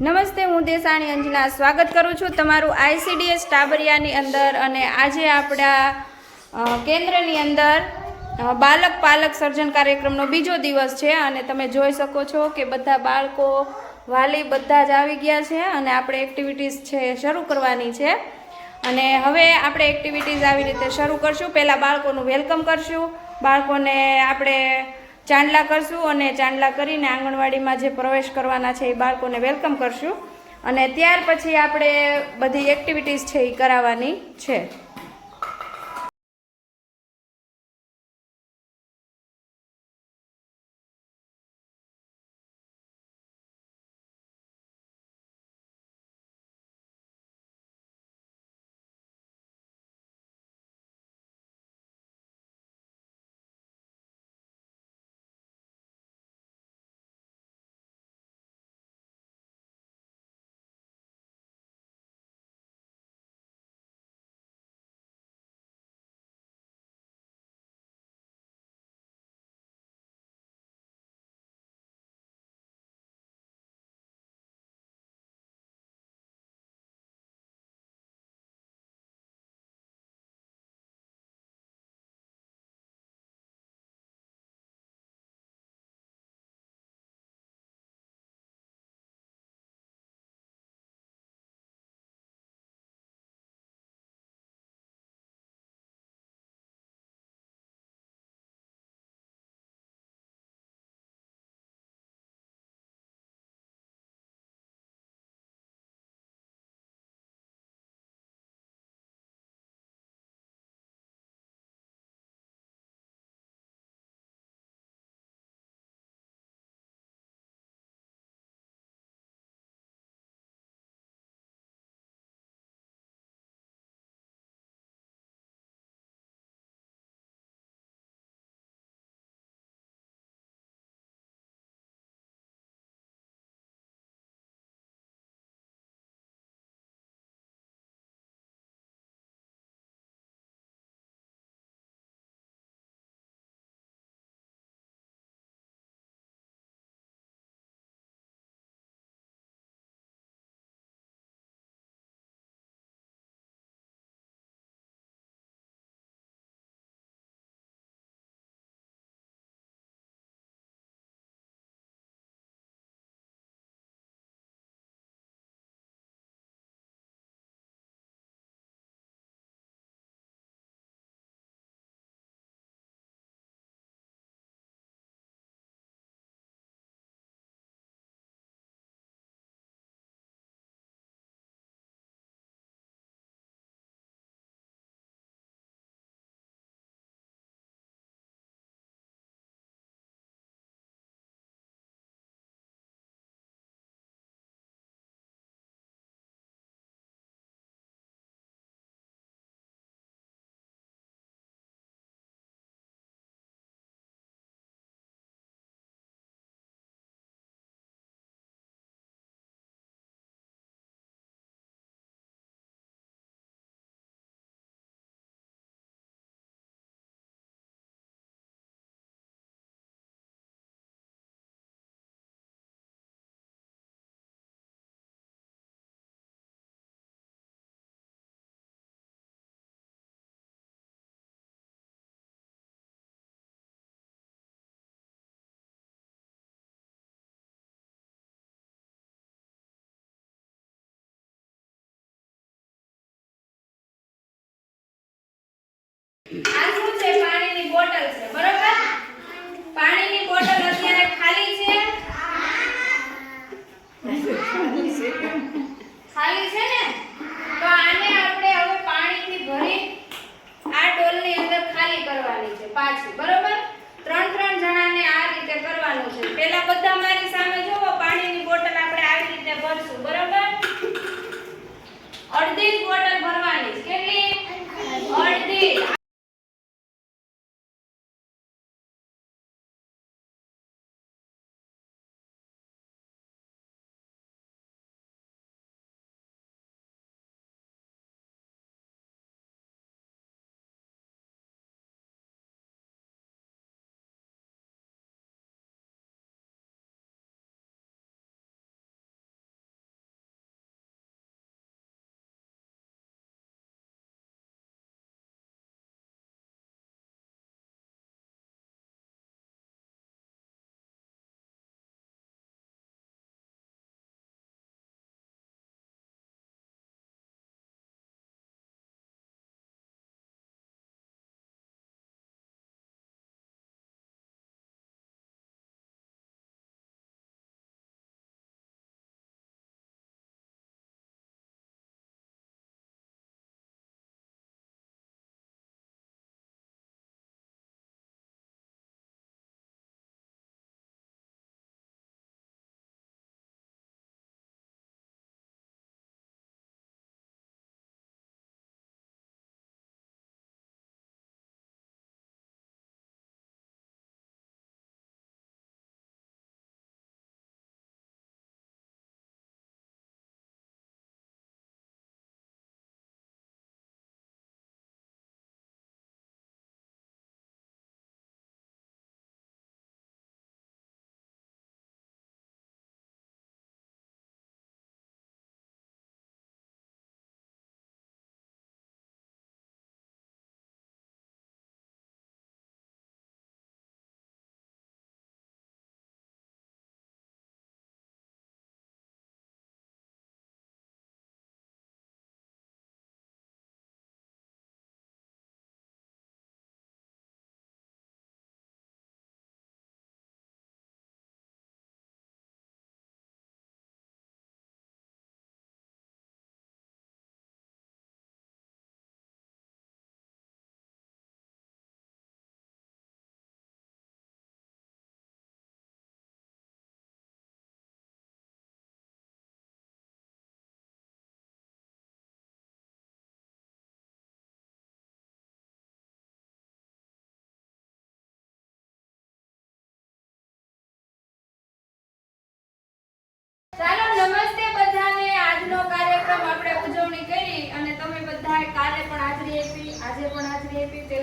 નમસ્તે, હું દેસાણી અંજના સ્વાગત કરું છું તમારું આઈસીડીએસ ટાબરિયાની અંદર અને આજે આપણા કેન્દ્રની અંદર બાલક પાલક સર્જન કાર્યક્રમનો બીજો દિવસ છે અને તમે જોઈ શકો છો કે બધા બાળકો વાલી બધા જ આવી ગયા છે અને આપણે એક્ટિવિટીઝ છે શરૂ કરવાની છે. અને હવે આપણે એક્ટિવિટીઝ આવી રીતે શરૂ કરશું. પહેલાં બાળકોનું વેલકમ કરશું. બાળકોને આપણે ચાંદલા કરશું અને ચાંદલા કરીને આંગણવાડીમાં જે પ્રવેશ કરવાના છે એ બાળકોને વેલકમ કરશું. અને ત્યાર પછી આપણે બધી એક્ટિવિટીઝ છે એ કરાવવાની છે.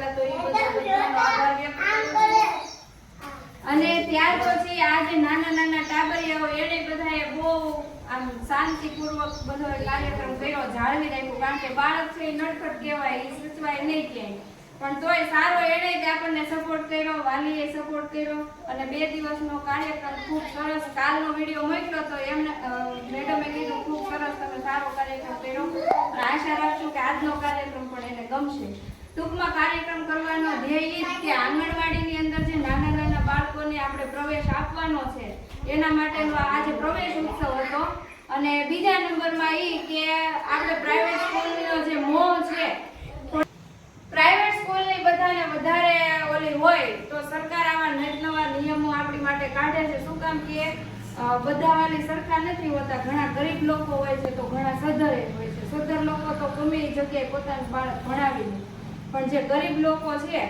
પહેલા તો એ બધા બધાનો આભાર વ્યક્ત કરું. અને ત્યાર પછી આ જે નાના નાના ટાબરિયાઓ એને બધાએ બહુ આમ શાંતિપૂર્વક બધો કાર્યક્રમ કર્યો જાળવી રાખ્યો કારણ કે બાળક છે એ નડખટ કહેવાય એ સચવાય નહીં ક્યાંય. પણ તોય સારો એણે જ આપણને સપોર્ટ કર્યો વાલીએ સપોર્ટ કર્યો અને બે દિવસનો કાર્યક્રમ ખૂબ સરસ કાલનો વીડિયો મોકલ્યો તો એમને મેડમે કીધું ખૂબ સરસ તમે સારો કાર્યક્રમ કર્યો. અને આશા રાખશું કે આજનો કાર્યક્રમ પણ એને ગમશે. ટૂંકમાં કાર્યક્રમ કરવાનો ધ્યેય કે આંગણવાડીની અંદર જે નાના નાના બાળકોને આપણે પ્રવેશ આપવાનો છે, એના માટેનો આજે પ્રવેશ ઉત્સવ હતો. અને બીજા નંબરમાં એ કે આપણે પ્રાઇવેટ સ્કૂલનો જે મોહ છે પ્રાઇવેટ સ્કૂલની બધાને વધારે ઓલી હોય તો સરકાર આવા નવા નિયમો આપણી માટે કાઢે છે. શું કામ કે બધા વાલી સરખા નથી હોતા. ઘણા ગરીબ લોકો હોય છે તો ઘણા સધરે હોય છે. સધર લોકો તો ગમે એ જગ્યાએ પોતાનું બાળક ભણાવી લે પણ જે ગરીબ લોકો છે,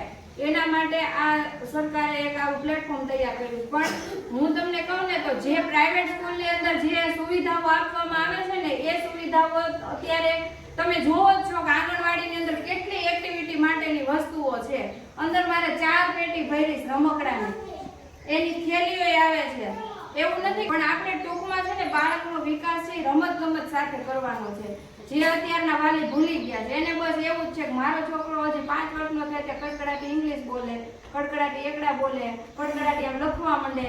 એના માટે આ સરકારે એક આવું પ્લેટફોર્મ તૈયાર કર્યું. પણ હું તમને કહું ને તો જે પ્રાઇવેટ સ્કૂલની અંદર જે સુવિધાઓ આપવામાં આવે છે ને, એ સુવિધાઓ અત્યારે તમે જોવો જ છો કે આંગણવાડીની અંદર કેટલી એક્ટિવિટી માટેની વસ્તુઓ છે. અંદર મારે ચાર પેટી ભરી રમકડાની. એની થેલીઓ આવે છે. એવું નથી, પણ આપણે ટૂંકમાં છે ને બાળકનો વિકાસ છે, રમત ગમત સાથે કરવાનો છે. જે અત્યારના વાલી ભૂલી ગયા છે. એને બસ એવું જ છે કે મારો છોકરો હજી પાંચ વર્ષનો થાય ત્યાં કડકડાટી ઇંગ્લિશ બોલે, કડકડાટી એકડા બોલે, કડકડાટી આમ લખવા માંડે.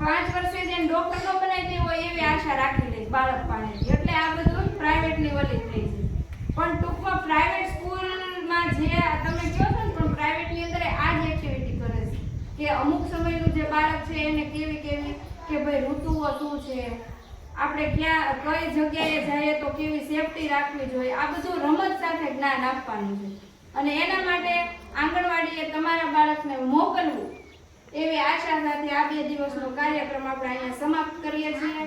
પાંચ વર્ષે જેને ડોક્ટર ન બનાવી હોય એવી આશા રાખી લે બાળક પાસે એટલે આ બધું પ્રાઇવેટની વલી થઈ છે પણ ટૂંકમાં પ્રાઇવેટ સ્કૂલમાં જે તમે કહો છો ને, પણ પ્રાઇવેટની અંદર આ જ એક્ટિવિટી કરે છે. કે અમુક સમયનું જે બાળક છે એને કેવી કેવી કે ભાઈ ઋતુઓ શું છે? આપણે ક્યાં, કઈ જગ્યાએ જઈએ તો કેવી સેફટી રાખવી જોઈએ? આ બધું રમત સાથે જ્ઞાન આપવાનું છે. અને એના માટે આંગણવાડીએ તમારા બાળકને મોકલવું. એવી આશા સાથે આ બે દિવસનો કાર્યક્રમ આપણે અહીંયા સમાપ્ત કરીએ છીએ.